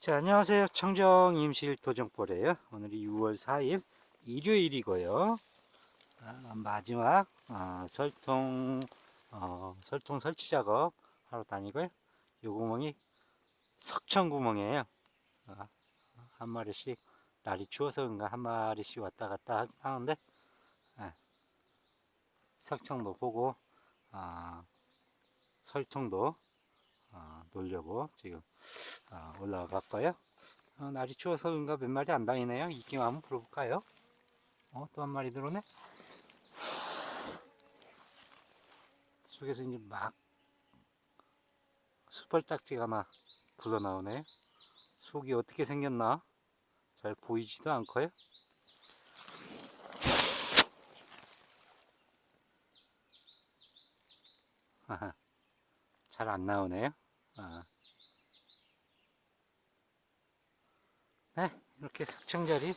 자, 안녕하세요. 청정 임실 도정벌이에요. 오늘이 6월 4일 일요일이고요. 아, 마지막 아, 설통 어, 설통 설치 작업 하러 다니고요. 요 구멍이 석청 구멍이에요. 아, 한 마리씩 날이 추워서 그런가 한 마리씩 왔다 갔다 하는데 아, 석청도 보고 아, 설통도 아, 놓으려고 지금 아, 올라갔고요. 어, 날이 추워서 그런가 몇 마리 안 다니네요. 이끼 한번 풀어볼까요? 어, 또 한 마리 들어오네. 속에서 이제 막 수벌딱지가 하나 굴러 나오네. 속이 어떻게 생겼나? 잘 보이지도 않고요. 잘 안 나오네요. 아. 네, 이렇게 석청자리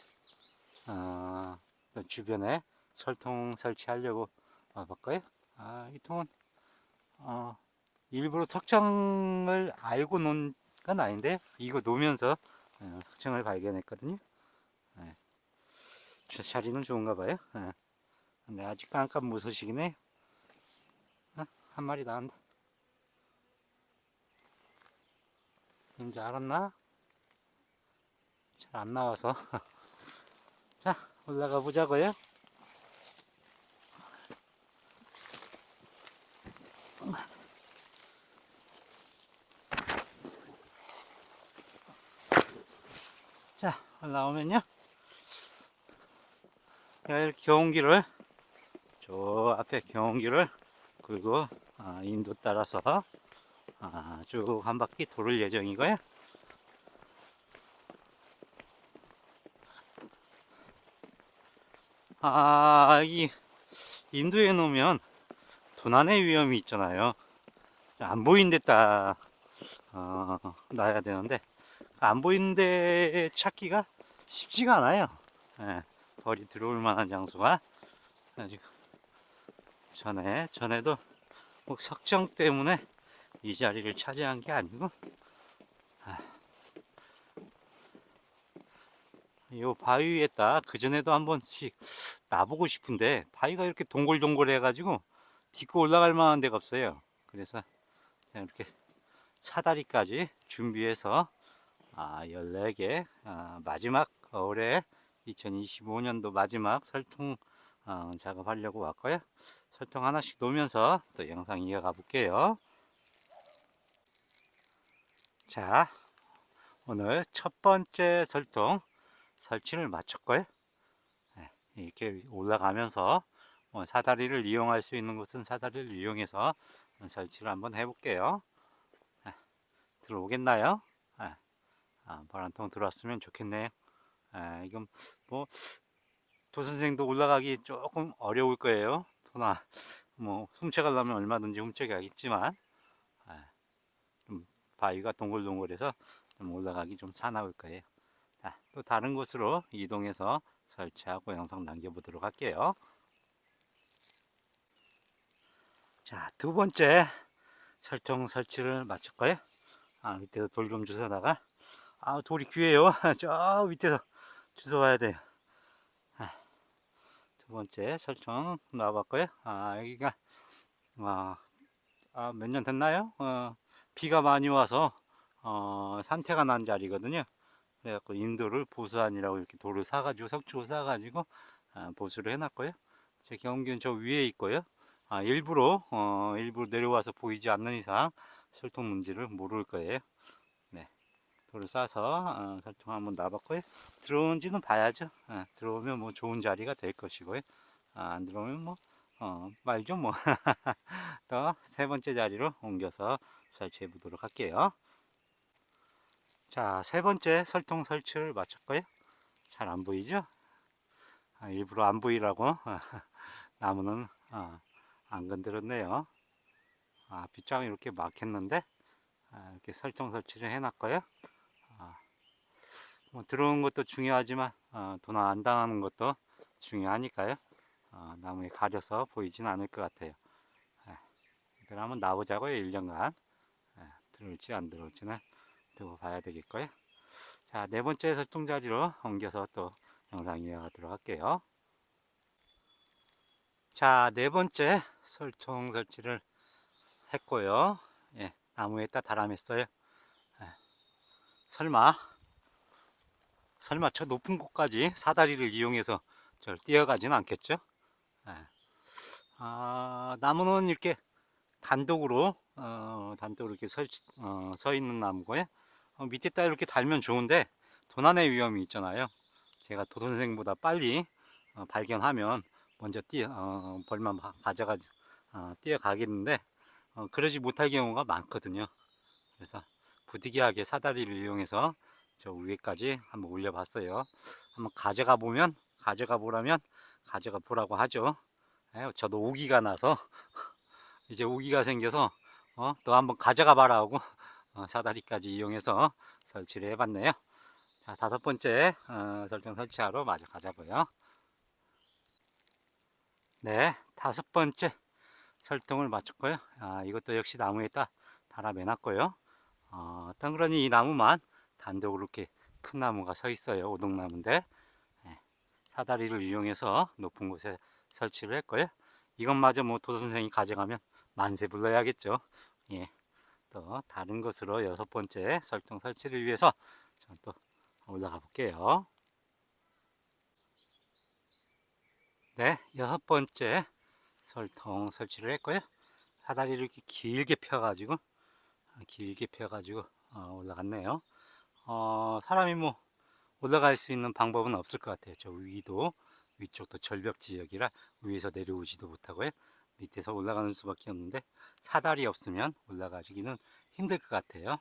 어, 또 주변에 설통 설치하려고 와볼까요? 아, 이 통은 어, 일부러 석청을 알고 놓은 건 아닌데 이거 놓으면서 어, 석청을 발견했거든요. 네. 자, 자리는 좋은가 봐요. 네. 근데 아직 깜깜 무소식이네. 요 아, 한 마리 나온다. 이제 알았나? 잘 안 나와서. 자, 올라가 보자고요. 자, 올라오면요. 자, 이렇게 경운기를, 저 앞에 경운기를 그리고 아, 인도 따라서 아, 쭉한 바퀴 돌을 예정이고요. 아, 이 인도에 놓으면 도난의 위험이 있잖아요. 안 보이는 데딱 어, 놔야 되는데 안 보이는 데 찾기가 쉽지가 않아요. 예, 벌이 들어올 만한 장소가 아직 전에 전에도 뭐 석정 때문에 이 자리를 차지한 게 아니고 아, 요 바위 위에다 그전에도 한 번씩 나보고 싶은데 바위가 이렇게 동글동글 해가지고 딛고 올라갈 만한 데가 없어요. 그래서 이렇게 사다리까지 준비해서 아, 14개 아, 마지막 올해 2025년도 마지막 설통 어, 작업하려고 왔고요. 설통 하나씩 놓으면서 또 영상 이어가 볼게요. 자 오늘 첫 번째 설통 설치를 마쳤고요 네, 이렇게 올라가면서 뭐 사다리를 이용할 수 있는 곳은 사다리를 이용해서 설치를 한번 해볼게요 네, 들어오겠나요? 네, 아, 바람통 들어왔으면 좋겠네요 네, 이건 뭐 도선생도 올라가기 조금 어려울 거예요 도나 뭐 훔쳐가려면 얼마든지 훔쳐가겠지만 바위가 동글동글해서 좀 올라가기 좀 사나울 거예요. 자, 또 다른 곳으로 이동해서 설치하고 영상 남겨보도록 할게요. 자, 두 번째 설정 설치를 마쳤고요. 아, 밑에서 돌 좀 주워다가 아, 돌이 귀해요. 저 밑에서 주워와야 돼요. 아, 두 번째 설정 놔봤고요. 아, 여기가 아, 아, 몇 년 됐나요? 어, 비가 많이 와서 어, 산태가 난 자리거든요. 그래갖고 인도를 보수안이라고 이렇게 돌을 사가지고 석축을 사가지고 아, 보수를 해놨고요. 제 경균 저 위에 있고요. 아, 일부러 어, 일부러 내려와서 보이지 않는 이상 설통 문제를 모를 거예요. 네, 돌을 싸서 어, 설통 한번 놔봤고요. 들어온지는 봐야죠. 아, 들어오면 뭐 좋은 자리가 될 것이고요. 아, 안 들어오면 뭐 어, 말좀 뭐. 또 세 번째 자리로 옮겨서 설치해 보도록 할게요. 자, 세 번째 설통 설치를 마쳤고요. 잘 안 보이죠? 아, 일부러 안 보이라고 나무는 아, 안 건드렸네요. 아, 빗장이 이렇게 막혔는데 아, 이렇게 설정 설치를 해놨고요. 아, 뭐 들어온 것도 중요하지만 어, 도난 안 당하는 것도 중요하니까요. 어, 나무에 가려서 보이진 않을 것 같아요. 예, 이걸 한번 놔보자고요. 1년간. 예, 들어올지 안 들어올지는 두고 봐야 되겠고요. 자, 네 번째 설정 자리로 옮겨서 또 영상 이어가도록 할게요. 자, 네 번째 설정 설치를 했고요. 예, 나무에다 달아맸어요. 예, 설마, 설마 저 높은 곳까지 사다리를 이용해서 저 뛰어가지는 않겠죠? 예. 아, 나무는 이렇게 단독으로, 어, 단독으로 이렇게 서, 어, 서 있는 나무고요. 어, 밑에다 이렇게 달면 좋은데, 도난의 위험이 있잖아요. 제가 도 선생보다 빨리 어, 발견하면 먼저 뛰어, 어, 벌만 바- 가져가, 어, 뛰어가겠는데, 어, 그러지 못할 경우가 많거든요. 그래서 부득이하게 사다리를 이용해서 저 위에까지 한번 올려봤어요. 한번 가져가 보면, 가져가 보라면, 가져가 보라고 하죠. 에, 저도 오기가 나서, 이제 오기가 생겨서, 어, 너 한번 가져가 봐라 하고, 어, 사다리까지 이용해서 설치를 해봤네요. 자, 다섯 번째, 어, 설정 설치하러 마저 가자고요. 네, 다섯 번째 설정을 마쳤고요. 아, 이것도 역시 나무에다 달아 매놨고요. 어, 덩그러니 이 나무만 단독으로 이렇게 큰 나무가 서 있어요. 오동나무인데 예, 사다리를 이용해서 높은 곳에 설치를 했고요. 이것마저 뭐 도선생이 가져가면 만세 불러야겠죠. 예, 또 다른 것으로 여섯 번째 설정 설치를 위해서 전또 올라가 볼게요. 네, 여섯 번째 설통 설치를 했고요. 사다리를 이렇게 길게 펴가지고 아, 길게 펴가지고 어, 올라갔네요. 어, 사람이 뭐 올라갈 수 있는 방법은 없을 것 같아요. 저 위도 위쪽도 절벽 지역이라 위에서 내려오지도 못하고요. 밑에서 올라가는 수밖에 없는데 사다리 없으면 올라가기는 힘들 것 같아요.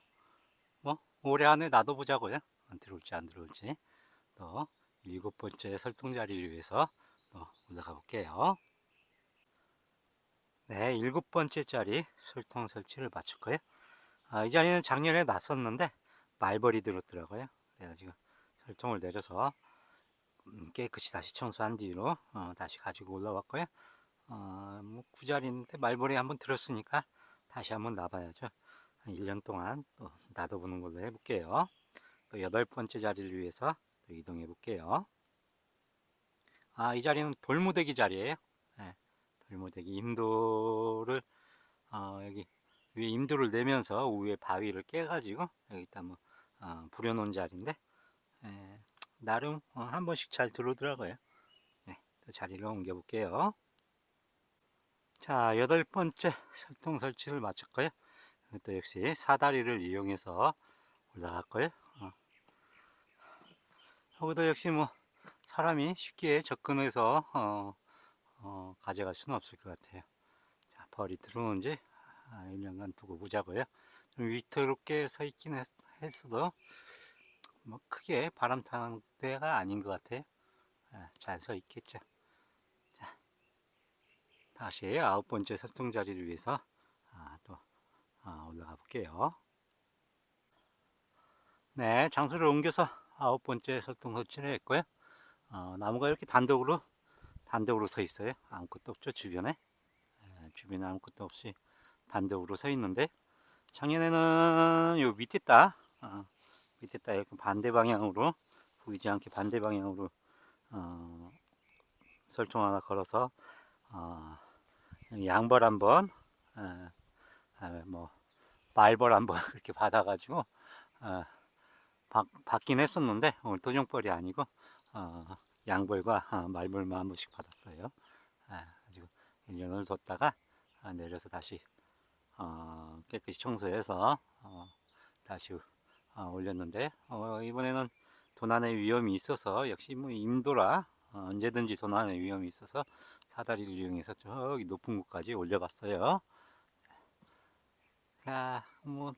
뭐 올해 안에 놔둬보자고요. 안 들어올지 안 들어올지 또 일곱 번째 설통 자리를 위해서 또 올라가 볼게요. 네, 일곱 번째 자리 설통 설치를 마쳤고요. 아, 이 자리는 작년에 놨었는데 말벌이 들었더라고요. 그래가지고 설통을 내려서 음, 깨끗이 다시 청소한 뒤로 어, 다시 가지고 올라왔고요. 어, 뭐 구자리인데 말벌이 한번 들었으니까 다시 한번 놔봐야죠. 한 1년 동안 또 놔둬보는 걸로 해볼게요. 또 여덟 번째 자리를 위해서 또 이동해 볼게요. 아, 이 자리는 돌무대기 자리예요. 네, 돌무대기 임도를 어, 여기 위에 임도를 내면서 위에 바위를 깨가지고 여기다 뭐 어, 부려놓은 자리인데 에, 나름 어, 한 번씩 잘 들어오더라고요. 네, 또 자리를 옮겨 볼게요. 자, 여덟 번째 설통 설치를 마쳤고요. 또 역시 사다리를 이용해서 올라갔고요. 어. 여기도 역시 뭐 사람이 쉽게 접근해서 어, 어, 가져갈 수는 없을 것 같아요. 자, 벌이 들어오는지 아, 1년간 두고 보자고요. 좀 위태롭게 서 있긴 했, 했어도 뭐 크게 바람 타는 데가 아닌 것 같아요. 아, 잘서 있겠죠. 자, 다시 아홉 번째 설정 자리를 위해서 아, 또 아, 올라가 볼게요. 네, 장소를 옮겨서 아홉 번째 설정 설치를 했고요. 어, 나무가 이렇게 단독으로 단독으로 서 있어요. 아무것도 없죠 주변에 에, 주변에 아무것도 없이 단독으로 서 있는데 작년에는 요 밑에 따 어, 밑에 따 이렇게 반대 방향으로 보이지 않게 반대 방향으로 어, 설정 하나 걸어서 어, 양벌 한번 어, 아, 뭐 말벌 한번 그렇게 받아가지고 어, 받, 받긴 했었는데 오늘 도정벌이 아니고 어, 양벌과 어, 말벌만 한 번씩 받았어요. 아, 가지고 1년을 뒀다가 아, 내려서 다시 어, 깨끗이 청소해서 어, 다시 어, 올렸는데 어, 이번에는 도난의 위험이 있어서 역시 뭐 임도라 어, 언제든지 도난의 위험이 있어서 사다리를 이용해서 저기 높은 곳까지 올려봤어요. 자, 뭐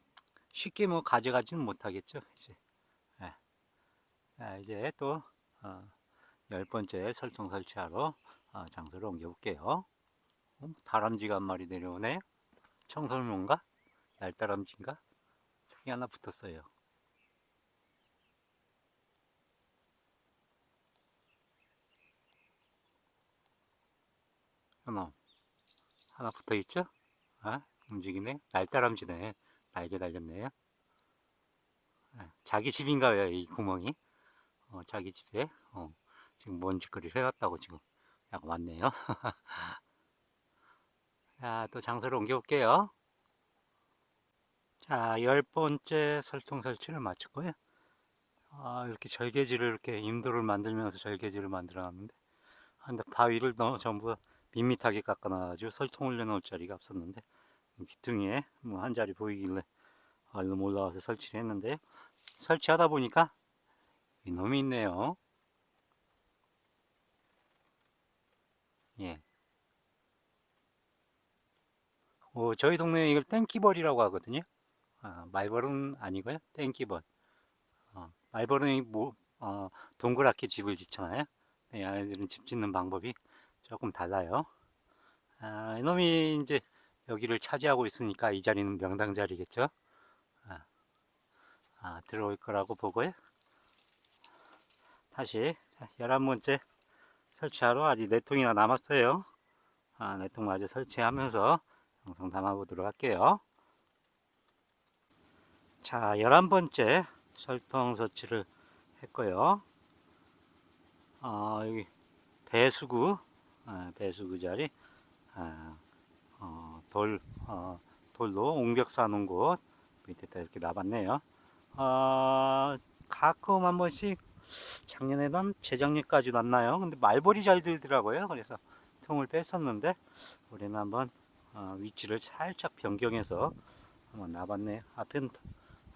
쉽게 뭐 가져가지는 못하겠죠. 이제, 예. 자, 이제 또 어, 열 번째 설정 설치하러 어, 장소를 옮겨 볼게요. 어, 다람쥐가 한 마리 내려오네. 청설모인가? 날다람쥐인가? 저기 하나 붙었어요. 하나, 하나 붙어 있죠? 아, 움직이네. 날다람쥐네. 날개 달렸네요. 아, 잘 자기 집인가요, 이 구멍이? 어, 자기 집에, 어, 지금 먼지거리를 해놨다고 지금 약간 왔네요. 자, 또 장소를 옮겨볼게요. 자, 열 번째 설통 설치를 마쳤고요. 아, 이렇게 절개지를 이렇게 임도를 만들면서 절개지를 만들어 놨는데, 아, 근데 바위를 너, 전부 밋밋하게 깎아놔가지고 설통 올려놓을 자리가 없었는데, 귀퉁이에 뭐 한 자리 보이길래 얼른 올라와서 설치를 했는데, 설치하다 보니까 이놈이 있네요. 예. 어, 저희 동네에 이걸 땡기벌이라고 하거든요. 아, 말벌은 아니고요. 땡기벌. 어, 말벌은 뭐, 어, 동그랗게 집을 짓잖아요. 네, 아이들은 집 짓는 방법이 조금 달라요. 아, 이놈이 이제 여기를 차지하고 있으니까 이 자리는 명당 자리겠죠. 아, 아, 들어올 거라고 보고요. 다시 11번째 설치하러 아직 4통이나 남았어요. 아, 4통 마저 설치하면서 영상 담아보도록 할게요. 자, 11번째 설통 설치를 했고요. 아, 여기 배수구, 아, 배수구 자리, 아, 어, 돌, 어, 돌로 옹벽 쌓는 곳 밑에 다 이렇게 놔봤네요. 어, 가끔 한 번씩 작년에는 재작년까지 놨나요? 근데 말벌이 잘 들더라고요. 그래서 통을 뺐었는데 올해는 한번 어, 위치를 살짝 변경해서 한번 놔봤네요. 앞은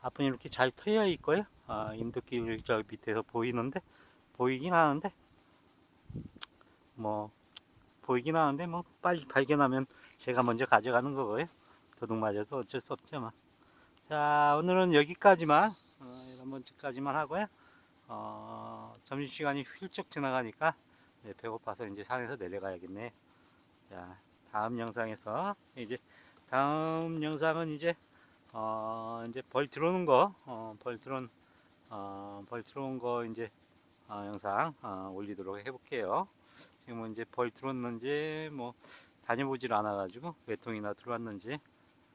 앞은 이렇게 잘 트여 있고요. 아, 인도길 저 밑에서 보이는데 보이긴 하는데 뭐 보이긴 하는데 뭐 빨리 발견하면 제가 먼저 가져가는 거고요. 도둑 맞아서 어쩔 수 없죠. 뭐. 자 오늘은 여기까지만 어, 이런 번째까지만 하고요. 어, 점심시간이 훌쩍 지나가니까 네, 배고파서 이제 산에서 내려가야겠네. 자, 다음 영상에서 이제 다음 영상은 이제 어, 이제 벌 들어오는 거, 어, 벌 들어온 어, 벌 들어온 거 이제 어, 영상 어, 올리도록 해볼게요. 지금은 이제 벌 들어왔는지 뭐 다녀보질 않아가지고 몇 통이나 들어왔는지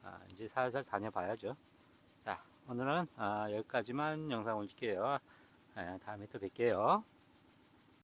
아, 이제 살살 다녀봐야죠. 자, 오늘은 아, 여기까지만 영상 올릴게요. 아, 다음에 또 뵐게요.